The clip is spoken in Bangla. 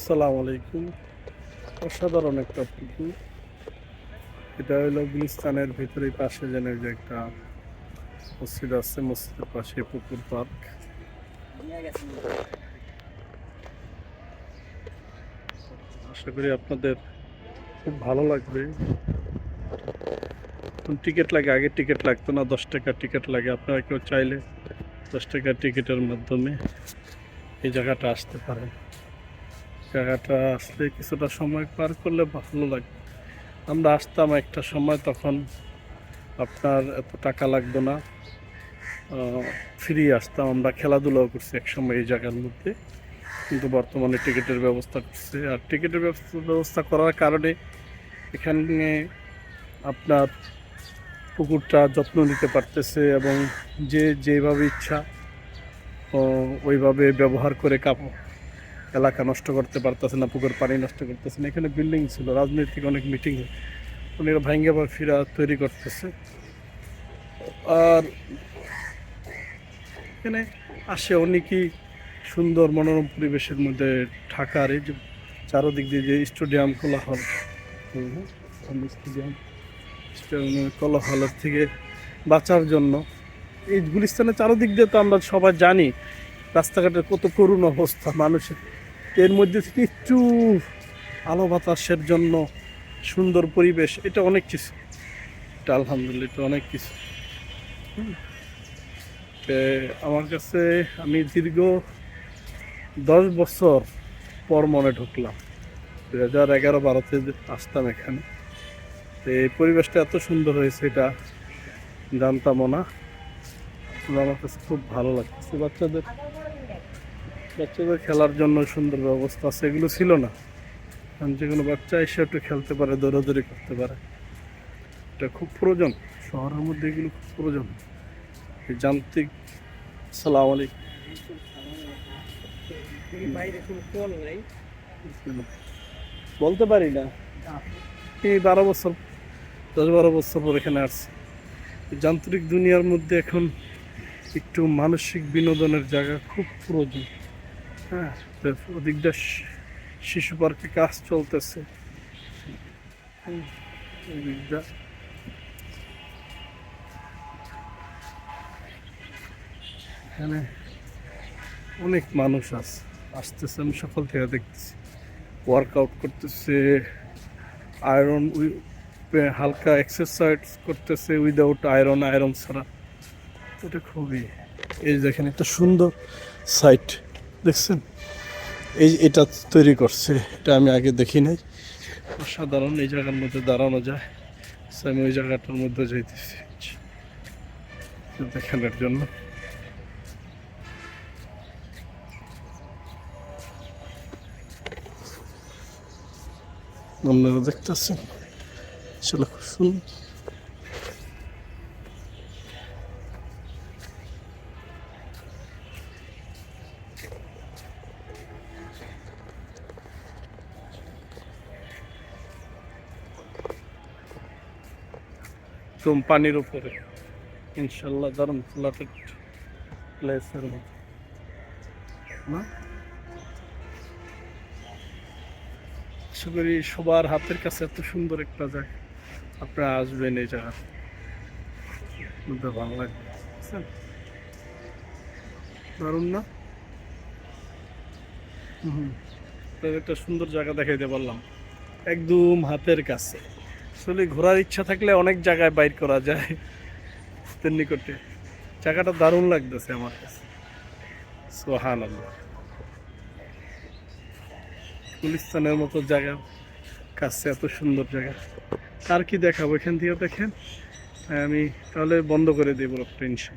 আসসালামু আলাইকুম। অসাধারণ একটা পুকুর। এটা হলো গুলিস্তানের ভিতরে পাশে যেন যে একটা মসজিদ আছে, মসজিদের পাশে পুকুর পার্ক। আশা করি আপনাদের খুব ভালো লাগবে। টিকিট লাগে, আগে টিকিট লাগতো না, দশ টাকা টিকিট লাগে। আপনারা কেউ চাইলে দশ টাকা টিকিটের মাধ্যমে এই জায়গাটা আসতে পারেন। জায়গাটা আসলে কিছুটা সময় পার করলে ভালো লাগে আমরা আসতাম একটা সময় তখন আপনার এত টাকা লাগতো না। ফ্রি আসতাম, আমরা খেলাধুলাও করছি এক সময় এই জায়গার মধ্যে। কিন্তু বর্তমানে টিকিটের ব্যবস্থা করছে। আর টিকিটের ব্যবস্থা করার কারণে এখানে আপনার পুকুরটা যত্ন নিতে পারতেছে এবং যে যেভাবে ইচ্ছা ওইভাবে ব্যবহার করে কাপড় এলাকা নষ্ট করতে পারতেছে না, পুকুর পানি নষ্ট করতেছে না। এখানে বিল্ডিং ছিল, রাজনৈতিক অনেক মিটিং উনি ভাঙ্গে বা ফিরা তৈরি করতেছে। আর এখানে আসে অনেকই সুন্দর মনোরম পরিবেশের মধ্যে ঢাকার এই যে চারোদিক দিয়ে যে স্টেডিয়াম, কোলাহল। স্টেডিয়াম কোলাহলের থেকে বাঁচার জন্য। এই গুলিস্তানের চারোদিক দিয়ে তো আমরা সবাই জানি, রাস্তাঘাটের কত করুণ অবস্থা, মানুষের এর মধ্যে থেকে একটু আলো বাতাসের জন্য সুন্দর পরিবেশ, এটা অনেক কিছু। এটা আলহামদুলিল্লাহ, এটা অনেক কিছু। আমার কাছে আমি দীর্ঘ দশ বছর পর মনে ঢুকলাম। দু হাজার এগারো বারোতে আসতাম এখানে। তো এই পরিবেশটা এত সুন্দর হয়েছে, এটা জানতামও না। আমার কাছে খুব ভালো লাগছে। বাচ্চাদের বাচ্চাদের খেলার জন্য সুন্দর ব্যবস্থা আছে, এগুলো ছিল না। কারণ যে কোনো বাচ্চা এসে একটু খেলতে পারে, দৌড়াদৌড়ি করতে পারে। এটা খুব প্রয়োজন, শহরের মধ্যে এগুলো খুব প্রয়োজন। যান্ত্রিক, সালাম আলাইকুম। বলতে পারি না। এই বারো বছর, দশ বারো বছর পর এখানে আসছি। যান্ত্রিক দুনিয়ার মধ্যে এখন একটু মানসিক বিনোদনের জায়গা খুব প্রয়োজন। হ্যাঁ শিশু পার্কে কাজ চলতেছে। এখানে অনেক মানুষ আছে আসতেছে, আমি সকাল থেকে দেখতেছি। ওয়ার্কআউট করতেছে আয়রন উই হালকা এক্সারসাইজ করতেছে উইদাউট আয়রন আয়রন ছাড়া। এটা খুবই এই দেখেন, একটা সুন্দর সাইট দেখছেন? এই এটা তৈরি করছে, এটা আমি আগে দেখি নাই। অসাধারণ, এই জায়গার মধ্যে দাঁড়ানো যায়। আমি ওই জায়গাটার মধ্যে যাইতেছি। দেখানোর জন্য। আপনারা দেখতেছেন? আসলে খুব সুন্দর। একদম পানির উপরে। ইনশাল্লাহ দারুণ ফ্ল্যাটেড প্লেসের মতো। না আশা করি সবার হাতের কাছে এত সুন্দর একটা জায়গা। আপনারা আসবেন এই জায়গা মধ্যে ভালো লাগবে? দারুণ না? হুম। একটা সুন্দর জায়গা দেখাইতে পারলাম। একদম হাতের কাছে। আসলে ঘোরার ইচ্ছা থাকলে অনেক জায়গায় বাইর করা যায়। হাতের নিকটে। জায়গাটা দারুণ লাগতেছে আমার কাছে। সোহান গুলিস্তানের মতো জায়গা। কাছে এত সুন্দর জায়গা। আর কি দেখাবো? এখান থেকে দেখেন। আমি তাহলে বন্ধ করে দেবো টেনশন